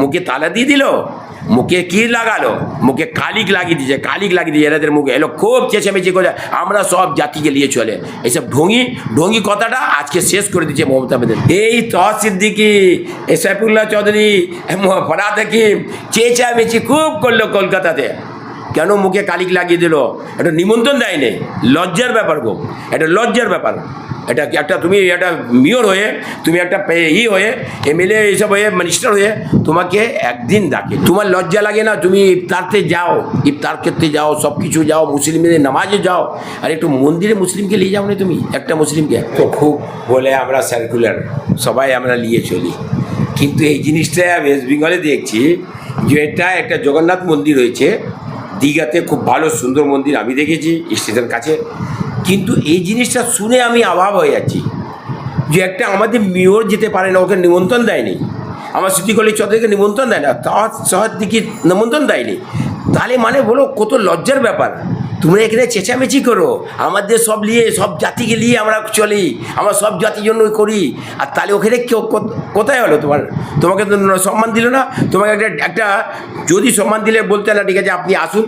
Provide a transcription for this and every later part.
মুখে তালা দিয়ে দিল, মুখে কি লাগালো, মুখে কালিক লাগিয়ে দিয়েছে, কালিক লাগিয়ে দিয়ে এরাদের মুখে এলো, খুব চেঁচামেচি করে, আমরা সব জাতিকে নিয়ে চলে। এইসব ঢঙ্গি ঢঙ্গি কথাটা আজকে শেষ করে দিচ্ছে মমতা বেদের এই তহ সিদ্দিকি সাইফুল্লাহ চৌধুরী ফরাদ হাকিম, চেঁচামেচি খুব করল কলকাতাতে। কেন মুখে কালিক লাগিয়ে দিল? এটা নিমন্ত্রণ দেয়নি। লজ্জার ব্যাপার গো, এটা লজ্জার ব্যাপার। এটা একটা তুমি একটা মেয়র হয়ে, তুমি একটা ই হয়ে এমএলএ এইসব হয়ে মিনিস্টার হয়ে, তোমাকে একদিন ডাকে। তোমার লজ্জা লাগে না? তুমি ইফতারতে যাও, ইফতার করতে যাও সব কিছু যাও, মুসলিমদের নামাজে যাও, আর একটু মন্দিরে মুসলিমকে নিয়ে যাও না তুমি, একটা মুসলিমকে? তো খুব বলে আমরা সার্কুলার সবাই আমরা নিয়ে চলি। কিন্তু এই জিনিসটা ওয়েস্ট বেঙ্গলে দেখছি যে এটা একটা জগন্নাথ মন্দির রয়েছে দীঘাতে খুব ভালো সুন্দর মন্দির আমি দেখেছি স্টেশন কাছে। কিন্তু এই জিনিসটা শুনে আমি অভাব হয়ে যাচ্ছি যে একটা আমাদের মেয়র যেতে পারে না, ওকে নিমন্ত্রণ দেয়নি। আমার স্মৃতি কলেজ চৌধুরীকে নিমন্ত্রণ দেয় না, তার শহর দিকে নিমন্ত্রণ দেয়নি। তাহলে মানে বলো, কত লজ্জার ব্যাপার। তোমরা এখানে চেঁচামেচি করো। আমাদের সব নিয়ে, সব জাতিকে নিয়ে আমরা চলি, আমরা সব জাতির জন্য করি। আর তাহলে ওখানে কেউ কোথায় হলো তোমার? তোমাকে তো সম্মান দিল না। তোমাকে একটা একটা যদি সম্মান দিলে বলতে না, ঠিক আছে, আপনি আসুন।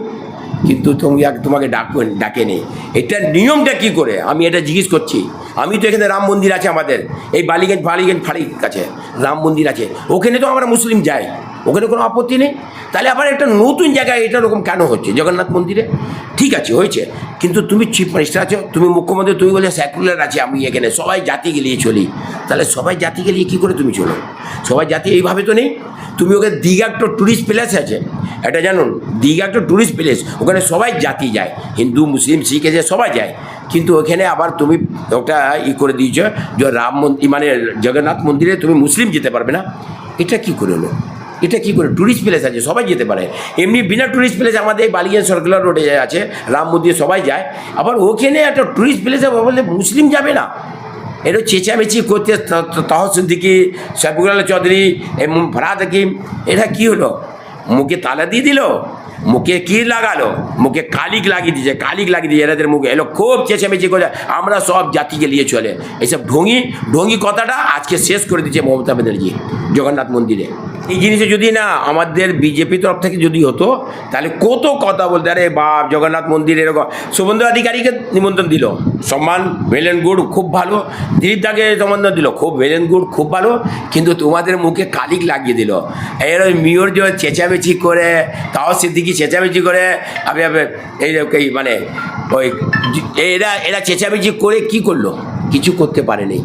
কিন্তু তুমি এক- তোমাকে ডাক ডাকে নেই এটার নিয়মটা কি করে? আমি এটা জিজ্ঞেস করছি। আমি তো এখানে রাম মন্দির আছে আমাদের। এই বালিগঞ্জ বালিগঞ্জ ফাড়ির কাছে রাম মন্দির আছে। ওখানে তো আমরা মুসলিম যাই। ওখানে কোনো আপত্তি নেই। তাহলে আবার একটা নতুন জায়গায় এটা রকম কেন হচ্ছে? জগন্নাথ মন্দিরে? ঠিক আছে, হয়েছে। কিন্তু তুমি চিফ মিনিস্টার আছো, তুমি মুখ্যমন্ত্রী, তুমি বলে সেকুলার আছে আমি এখানে। সবাই জাতিকে নিয়ে চলি। তাহলে সবাই জাতিকে নিয়ে কী করে তুমি চলো? সবাই জাতি এইভাবে তো নেই। তুমি ওকে দীঘা একটা ট্যুরিস্ট প্লেস আছে। এটা জানুন, দীঘা একটা ট্যুরিস্ট প্লেস ওখানে সবাই জাতি যায়, হিন্দু, মুসলিম, শিখ এসে সবাই যায়। কিন্তু ওখানে আবার তুমি ওটা ই করে দিয়েছ যে রাম মন্দির মানে জগন্নাথ মন্দিরে তুমি মুসলিম যেতে পারবে না। এটা কি করে হলো? এটা কি করে? ট্যুরিস্ট প্লেস আছে, সবাই যেতে পারে। এমনি বিনা ট্যুরিস্ট প্লেস আমাদের এই বালিগঞ্জ সার্কুলার রোডে আছে, রাম মন্দির সবাই যায়। আবার ওখানে একটা ট্যুরিস্ট প্লেসে বললে মুসলিম যাবে না। এটা চেঁচামেচি করতে তহসিদ্দিকি শফিকুল্লাহ চৌধুরী এবং ফরাদ হাকিম এটা কি হলো? মুখে তালা দিয়ে দিল? মুখে কি লাগালো, মুখে কালিক লাগিয়ে দিয়েছে, কালিক লাগিয়ে দিয়েছে এরাদের মুখে এলো, খুব চেঁচামেচি করে, আমরা সব জাতিকে নিয়ে চলে। এইসব ঢঙ্গি ঢঙ্গি কথাটা আজকে শেষ করে দিচ্ছে মমতা ব্যানার্জি জগন্নাথ মন্দিরে। এই জিনিসে যদি না আমাদের বিজেপি তরফ থেকে যদি হতো, তাহলে কত কথা বলতে, আরে বাপ, জগন্নাথ মন্দির এরকম। শুভেন্দু অধিকারীকে নিমন্ত্রণ দিল, সম্মান অ্যান্ড গুড খুব ভালো, দিলীপ দাকে নিমন্ত্রণ দিল, খুব অ্যান্ড গুড খুব ভালো, কিন্তু তোমাদের মুখে কালিক লাগিয়ে দিল। এর ওই মেয়র যে চেঁচামেচি করে, তাও সিদ্দিকি চেঁচামেচি করে আমি এই এই মানে ওই এরা এরা চেঁচামেচি করে কি করল? কিছু করতে পারেনি।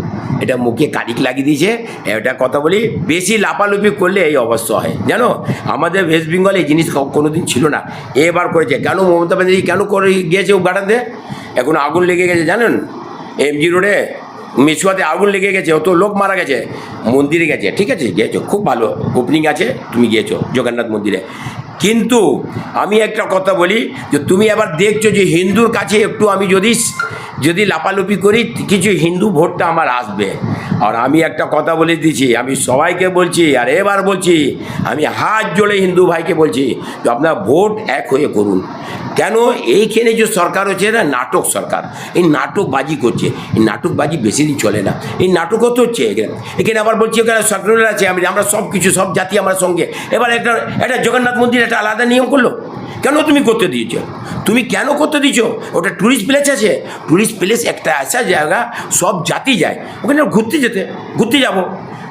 এটা মুখে কালিক লাগিয়ে দিয়েছে। এটা কথা বলি, বেশি লাপালুপি করলে এই অবস্থা হয়। জানো? আমাদের ওয়েস্ট বেঙ্গলে এই জিনিস কোনো দিন ছিল না। এবার করেছে। কেন মমতা ব্যানার্জি কেন করে গিয়েছে উদ্ঘাটনতে এখন আগুন লেগে গেছে, জানেন? এমজি রোডে মেসুয়াতে আগুন লেগে গেছে। অত লোক মারা গেছে। মন্দিরে গেছে। ঠিক আছে? গিয়েছো? খুব ভালো। ওপেনিং আছে। তুমি গিয়েছো। জগন্নাথ মন্দিরে। কিন্তু আমি একটা কথা বলি যে তুমি আবার দেখছ যে হিন্দুর কাছে একটু আমি যদি যদি লাপালুপি করি, কিছু হিন্দু ভোটটা আমার আসবে। আর আমি একটা কথা বলে দিচ্ছি, আমি সবাইকে বলছি, আর এবার বলছি, আমি হাত জোড়ে হিন্দু ভাইকে বলছি, যে আপনার ভোট এক হয়ে করুন। কেন? এইখানে যে সরকার হচ্ছে না নাটক সরকার। এই নাটকবাজি করছে। এই নাটকবাজি বেশি দিন চলে না। এই নাটকও তো হচ্ছে এখানে। এখানে আবার বলছি, এখানে সরকার আছে, আমি আমরা সব কিছু সব জাতি আমার সঙ্গে। এবার একটা একটা জগন্নাথ মন্দির একটা আলাদা নিয়ম করল। কেন তুমি করতে দিয়েছ? তুমি কেন করতে দিয়েছ? ওটা ট্যুরিস্ট প্লেস আছে। ট্যুরিস্ট প্লেস একটা আসা জায়গা, সব জাতি যায়। ওখানে ঘুরতে যেতে, ঘুরতে যাব।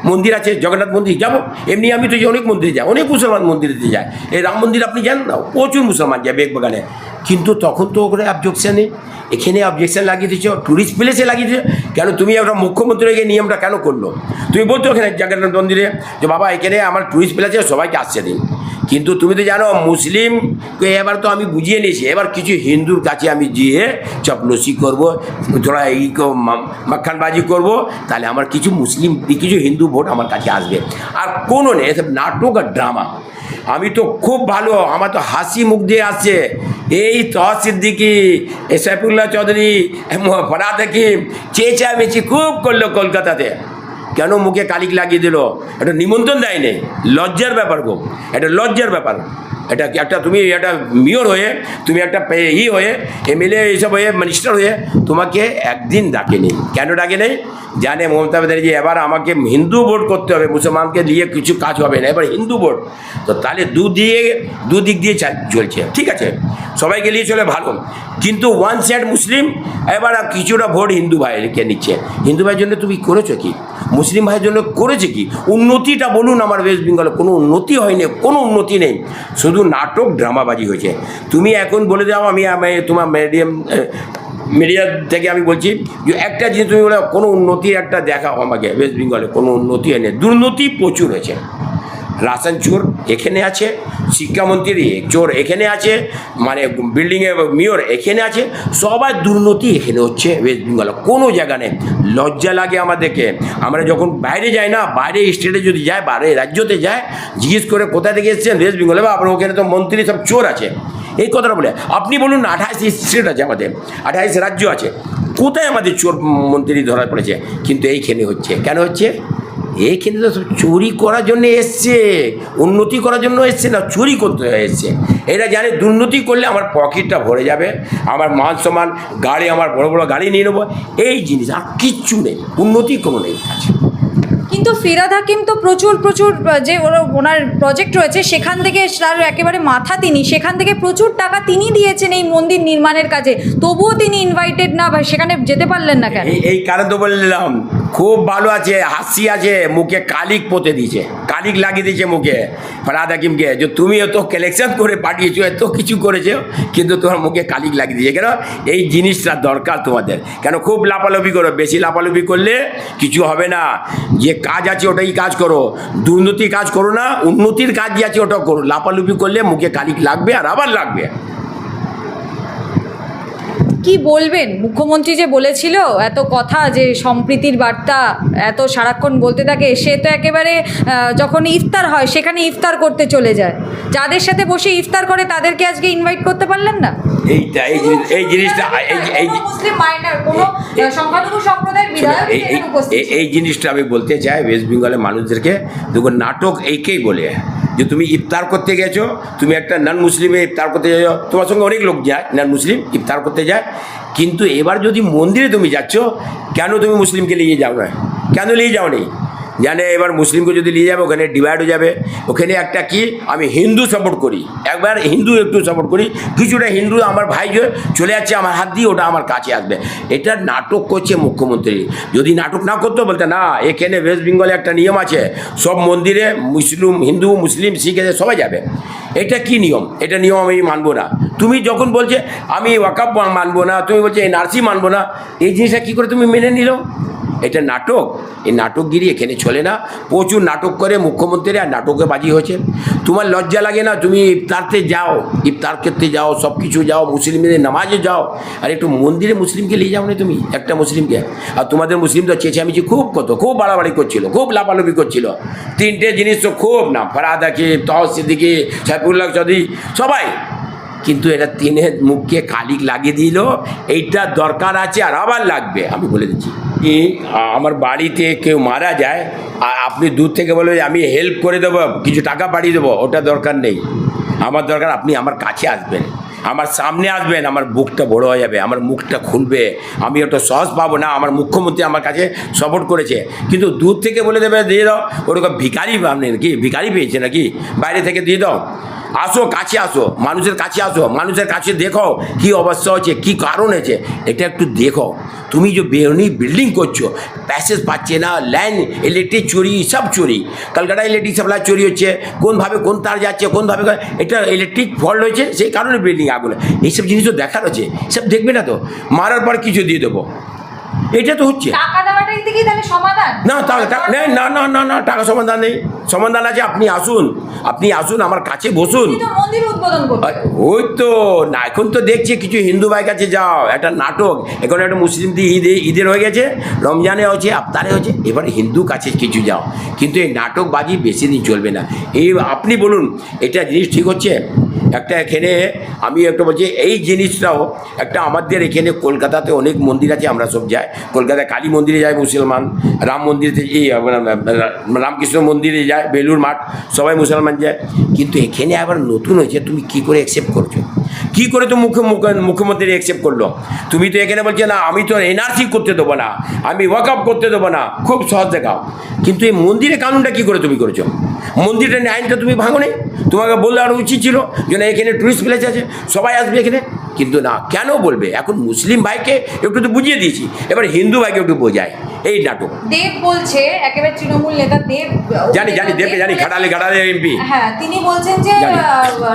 মন্দির আছে, জগন্নাথ মন্দির যাব। এমনি আমি তো অনেক মন্দিরে যাই, অনেক মুসলমান মন্দিরে যাই। এই রাম মন্দির আপনি যান না? প্রচুর মুসলমান যায় বেগবাগানে। কিন্তু তখন তো ওখানে অবজেকশন এখানে অবজেকশন লাগিয়ে দিচ্ছ ট্যুরিস্ট প্লেসে লাগিয়ে দিচ্ছ কেন তুমি একটা মুখ্যমন্ত্রীকে নিয়মটা কেন করল? তুমি বলতো ওখানে জগন্নাথ মন্দিরে যে, বাবা, এখানে আমার ট্যুরিস্ট প্লেসে সবাইকে আসছে দিন। কিন্তু তুমি তো জানো, মুসলিমকে এবার তো আমি বুঝিয়ে নিয়েছি। এবার কিছু হিন্দুর কাছে আমি গিয়ে চপলসি করব থোড়া এই মাখানবাজি করব, তাহলে আমার কিছু মুসলিম, কিছু হিন্দু ভোট আমার কাছে আসবে। আর কোনো নেই, এসব নাটক আর ড্রামা আমি তো খুব ভালো, আমার তো হাসি মুখ দিয়ে আসছে। এই তহসিদ্দিকি এ সাইফুল্লাহ চৌধুরী ফরাদ হাকিম চেঁচামেচি খুব করল কলকাতাতে। কেন মুখে কালিক লাগিয়ে দিল? এটা নিমন্ত্রণ দেয়নি। লজ্জার ব্যাপার খুব এটা লজ্জার ব্যাপার। এটা একটা তুমি একটা মেয়র হয়ে, তুমি একটা ই হয়ে, এমএলএ এইসব হয়ে মিনিস্টার হয়ে তোমাকে একদিন ডাকেনি কেন ডাকে নেই? জানে মমতা ব্যানার্জি, এবার আমাকে হিন্দু ভোট করতে হবে, মুসলমানকে দিয়ে কিছু কাজ হবে না, এবার হিন্দু ভোট। তো তাহলে দু দিয়ে, দু দিক দিয়ে চলছে, ঠিক আছে? সবাইকে নিয়ে চলে ভালো। কিন্তু ওয়ান সাইড মুসলিম, এবার কিছুটা ভোট হিন্দু ভাইকে নিচ্ছে। হিন্দু ভাইয়ের জন্য তুমি করেছ কি? মুসলিম ভাইয়ের জন্য করেছে কি? উন্নতিটা বলুন আমার ওয়েস্ট বেঙ্গলে কোনো উন্নতি হয়নি, কোনো উন্নতি নেই। শুধু নাটক ড্রামাবাজি হয়েছে। তুমি এখন বলে দাও, আমি তোমার মিডিয়াম মিডিয়া থেকে আমি বলছি, যে একটা জিনিস তুমি বলে, কোনো উন্নতি একটা দেখাও আমাকে ওয়েস্ট বেঙ্গলে কোনো উন্নতি হয়নি। দুর্নীতি প্রচুর হয়েছে। রাসান চোর এখানে আছে শিক্ষামন্ত্রী চোর এখানে আছে মানে বিল্ডিংয়ে মেয়র এখানে আছে, সবার দুর্নীতি এখানে হচ্ছে ওয়েস্ট বেঙ্গলে কোনো জায়গা নেই। লজ্জা লাগে আমাদেরকে। আমরা যখন বাইরে যাই না, বাইরে স্টেটে যদি যায়, বাইরে রাজ্যতে যায়, জিজ্ঞেস করে কোথা থেকে এসেছেন ওয়েস্ট বেঙ্গলে বা আপনার ওখানে তো মন্ত্রী সব চোর আছে। এই কথাটা বলে, আপনি বলুন না, আঠাইশ স্টেট আছে আমাদের, আঠাইশ রাজ্য আছে। কোথায় আমাদের চোর মন্ত্রী ধরা পড়েছে? কিন্তু এইখানে হচ্ছে। কেন হচ্ছে? এইখানে তো সব চুরি করার জন্য এসছে উন্নতি করার জন্য এসছে না চুরি করতে এসছে। এরা জানে দুর্নীতি করলে আমার পকেটটা ভরে যাবে আমার মান সমান গাড়ি আমার বড় বড় গাড়ি নিয়ে নেব। এই জিনিস আর কিচ্ছু নেই উন্নতি কোনো নেই আছে কিন্তু ফিরাদ হাকিম তো প্রচুর প্রচুর যে ওনার প্রজেক্ট রয়েছে সেখান থেকে তার একেবারে মাথা তিনি সেখান থেকে প্রচুর টাকা তিনি দিয়েছেন এই মন্দির নির্মাণের কাজে। তবুও তিনি ইনভাইটেড না সেখানে যেতে পারলেন না কেন? এই এই কারণ তো বললাম খুব ভালো আছে, হাসি আছে, মুখে কালিক পোতে দিয়েছে, কালিক লাগিয়ে দিয়েছে মুখে। ফরাদ হাকিমকে যে তুমি এত কালেকশন করে পাঠিয়েছো, এত কিছু করেছ, কিন্তু তোমার মুখে কালিক লাগিয়ে দিয়েছে। কেন? এই জিনিসটা দরকার তোমাদের। কেন? খুব লাপালাপি করো। বেশি লাপালাপি করলে কিছু হবে না। যে কাজ আছে ওটাই কাজ করো। দুর্নীতি কাজ করো না, উন্নতির কাজ যে আছে ওটা করো। লাপালুপি করলে মুখে কালিক লাগবে আর আবার লাগবে। কি বলবেন? মুখ্যমন্ত্রী যে বলেছিল এত কথা যে সম্প্রীতির বার্তা এত সারাক্ষণ বলতে থাকে সে তো একেবারে যখন ইফতার হয় সেখানে ইফতার করতে চলে যায়। যাদের সাথে বসে ইফতার করে তাদেরকে আজকে ইনভাইট করতে পারলেন না? এইটা এই এই জিনিসটা এই জিনিসটা আমি বলতে চাই ওয়েস্ট বেঙ্গলের মানুষদেরকে দেখো নাটক এইকেই বলে যে তুমি ইফতার করতে গেছো তুমি একটা নন মুসলিমে ইফতার করতে যাও তোমার সঙ্গে অনেক লোক যায় নন মুসলিম ইফতার করতে যায় কিন্তু এবার যদি মন্দিরে তুমি যাচ্ছ, কেন তুমি মুসলিমকে নিয়ে যাও না? কেন নিয়ে যাও নি জানে এবার মুসলিমকে যদি নিয়ে যাবে, ওখানে ডিভাইড হয়ে যাবে। ওখানে একটা কি? আমি হিন্দু সাপোর্ট করি। একবার হিন্দু একটু সাপোর্ট করি। কিছুটা হিন্দু আমার ভাই যে চলে যাচ্ছে আমার হাত দিয়ে, ওটা আমার কাছে আসবে। এটা নাটক করছে মুখ্যমন্ত্রী। যদি নাটক না করতো, বলতে না, এখানে ওয়েস্ট বেঙ্গলে একটা নিয়ম আছে, সব মন্দিরে মুসলিম, হিন্দু, মুসলিম, শিখ এদের সবাই যাবে। এটা কি নিয়ম? এটা নিয়ম আমি মানবো না। তুমি যখন বলছে, আমি ওয়াকাপ মানবো না, তুমি বলছে, এই নার্সি মানবো না, এই জিনিসটা কী করে তুমি মেনে নিলো? এটা নাটক। এই নাটকগিরি এখানে চলে না। প্রচুর নাটক করে মুখ্যমন্ত্রী আর নাটকে বাজি হয়েছে। তোমার লজ্জা লাগে না? তুমি ইফতারতে যাও, ইফতার করতে যাও, সব কিছু যাও, মুসলিমদের নামাজে যাও। আর একটু মন্দিরে মুসলিমকে নিয়ে যাও না তুমি? একটা মুসলিমকে। আর তোমাদের মুসলিম তো চেঁচামেচি খুব কত খুব বাড়াবাড়ি করছিল, খুব লাপালাপি করছিল। তিনটে জিনিস তো খুব না ফরাদ তহ সিদ্দিকি, সাইফুল্লাহ চৌধুরী, সবাই। কিন্তু এটা তিনের মুখকে কালিক লাগিয়ে দিল, এইটা দরকার আছে আর আবার লাগবে, আমি বলে দিচ্ছি। কি, আমার বাড়িতে কেউ মারা যায়, আর আপনি দূর থেকে বলবে যে, আমি হেল্প করে দেবো, কিছু টাকা পাঠিয়ে দেবো, ওটা দরকার নেই। আমার দরকার, আপনি আমার কাছে আসবেন, আমার সামনে আসবেন, আমার বুকটা বড় হয়ে যাবে, আমার মুখটা খুলবে, আমি ওটা সহজ পাবো না, আমার মুখ্যমন্ত্রী আমার কাছে সাপোর্ট করেছে। কিন্তু দূর থেকে বলে দেবে, দিয়ে দাও। ওরকম ভিকারি আপনি নাকি ভিকারি পেয়েছে নাকি? বাইরে থেকে দিয়ে দাও। আসো, কাছে আসো, মানুষের কাছে আসো, মানুষের কাছে দেখো কি অবস্থা হচ্ছে, কি কারণ হয়েছে, এটা একটু দেখো। তুমি যে বেরোনি বিল্ডিং করছ প্যাসেজ পাচ্ছে না লাইন ইলেকট্রিক চুরি, সব চুরি। কলকাতা ইলেকট্রিক সাপ্লাই চুরি হচ্ছে কোনভাবে কোন তার যাচ্ছে কোনভাবে এটা ইলেকট্রিক ফল্ট হয়েছে সেই কারণে বিল্ডিং আগুন। এইসব জিনিসও দেখার আছে, সব দেখবে না তো? মারার পর কিছু দিয়ে দেবো। এটা তো হচ্ছে। তাহলে সমাধান? না না না না না না টাকা সমাধান নেই। সমাধান আছে আপনি আসুন। আপনি আসুন আমার কাছে বসুন। ওই তো না এখন তো দেখছি কিছু হিন্দু ভাই কাছে যাও একটা নাটক। এখন একটা মুসলিম ঈদে ঈদের হয়ে গেছে রমজানে হচ্ছে আফতারে হচ্ছে এবার হিন্দু কাছে কিছু যাও। কিন্তু এই নাটকবাজি বেশি দিন চলবে না। এই আপনি বলুন এটা জিনিস ঠিক হচ্ছে? একটা এখানে আমি একটা বলছি, এই জিনিসটাও একটা আমাদের এখানে কলকাতাতে অনেক মন্দির আছে, আমরা সব যাই। কলকাতায় কালী মন্দিরে যাই মুসলমান, রাম মন্দিরে এই রামকৃষ্ণ মন্দিরে যায় বেলুর মাঠ, সবাই মুসলমান যায়। কিন্তু এখানে আবার নতুন হয়েছে, তুমি কি করে অ্যাকসেপ্ট করছ? কি করে তো মুখ্য মুখ্য- মুখ্যমন্ত্রী অ্যাকসেপ্ট করল? তুমি তো এখানে বলছো, না, আমি তো এনআরসি করতে দেবো না, আমি ওয়াকআপ করতে দেবো না। খুব সহজ দেখাও। কিন্তু এই মন্দিরের কানুনটা কি করে তুমি করেছ? মন্দিরের আইনটা তুমি ভাঙো তোমাকে বললে আরও উচিত ছিল যে না, এখানে টুরিস্ট প্লেস আছে, সবাই আসবে এখানে। কিন্তু না কেন বলবে? এখন মুসলিম ভাইকে একটু তো বুঝিয়ে দিয়েছি। এবার হিন্দু ভাইকে একটু বোঝায় এই নাটক। দেব বলছে একেবারে তৃণমূল নেতা দেব জানি জানি দেবকে জানি ঘাটালে ঘাটালে এমপি হ্যাঁ তিনি বলছেন যে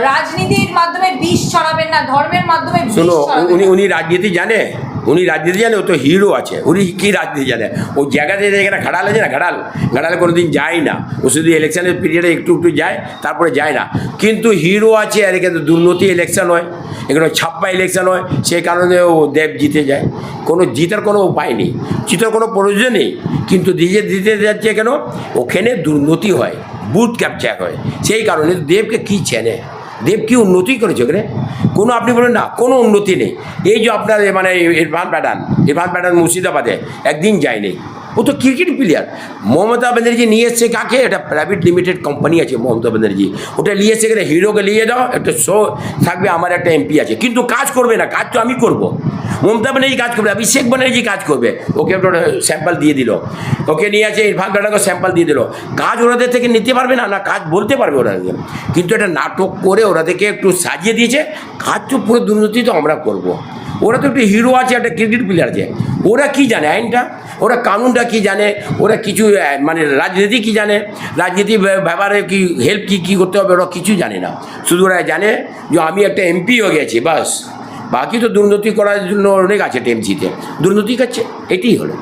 রাজনীতির মাধ্যমে বিষ ছড়াবেন না ধর্মের মাধ্যমে শোনো উনি উনি রাজনীতি জানে উনি রাজনীতি জানে, ও তো হিরো আছে। উনি কী রাজনীতি জানে? ও জায়গাতে এখানে ঘাটাল আছে না? ঘাটাল ঘাটালে কোনো দিন যায় না। ও শুধু ইলেকশনের পিরিয়ডে একটু একটু যায়, তারপরে যায় না। কিন্তু হিরো আছে, আর এখানে দুর্নীতি ইলেকশন হয়। এখানে ছাপ্পা ইলেকশন হয়। সেই কারণে ও দেব জিতে যায়। কোনো জিতার কোনো উপায় নেই। জিতার কোনো প্রয়োজন নেই। কিন্তু দিতে দিতে যাচ্ছে কেন? ওখানে দুর্নীতি হয়। বুথ ক্যাপচার হয়। সেই কারণে দেবকে কী চেনে? দেব কি উন্নতি করেছে ওখানে? কোনো আপনি বলেন না, কোনো উন্নতি নেই। এই যে আপনার মানে ইরফান প্যাটার্ন ইরফান প্যাটার্ন মুর্শিদাবাদে, একদিন যায়নি। ও তো ক্রিকেট প্লেয়ার। মমতা ব্যানার্জি নিয়ে এসছে কাকে? এটা প্রাইভেট লিমিটেড কোম্পানি আছে মমতা ব্যানার্জি। ওটা নিয়ে এসছে এখানে হিরোকে নিয়ে দাও একটা শো থাকবে, আমার একটা এমপি আছে। কিন্তু কাজ করবে না, কাজ তো আমি করব। মমতা ব্যানার্জি কাজ করবে, অভিষেক ব্যানার্জি কাজ করবে। ওকে একটা স্যাম্পল দিয়ে দিল। ওকে নিয়ে আছে ইরফান প্যাটার্নকে স্যাম্পল দিয়ে দিল। কাজ ওনাদের থেকে নিতে পারবে না না কাজ বলতে পারবে ওরা। কিন্তু এটা নাটক করে থেকে একটু সাজিয়ে দিয়েছে। কাজ তো পুরো দুর্নীতি তো আমরা করব। ওরা তো একটু হিরো আছে, একটা ক্রেডিট প্লেয়ার আছে। ওরা কি জানে আইনটা? ওরা কানুনটা কি জানে? ওরা কিছু মানে রাজনীতি কি জানে? রাজনীতি ব্য- ব্যাপারে কি হেল্প কি কি করতে হবে, ওরা কিছু জানে না। শুধু ওরা জানে যে আমি একটা এমপি হয়ে গেছি, বাস। বাকি তো দুর্নীতি করার জন্য অনেক আছে টেমসিতে দুর্নীতি কাছে এটি হলো।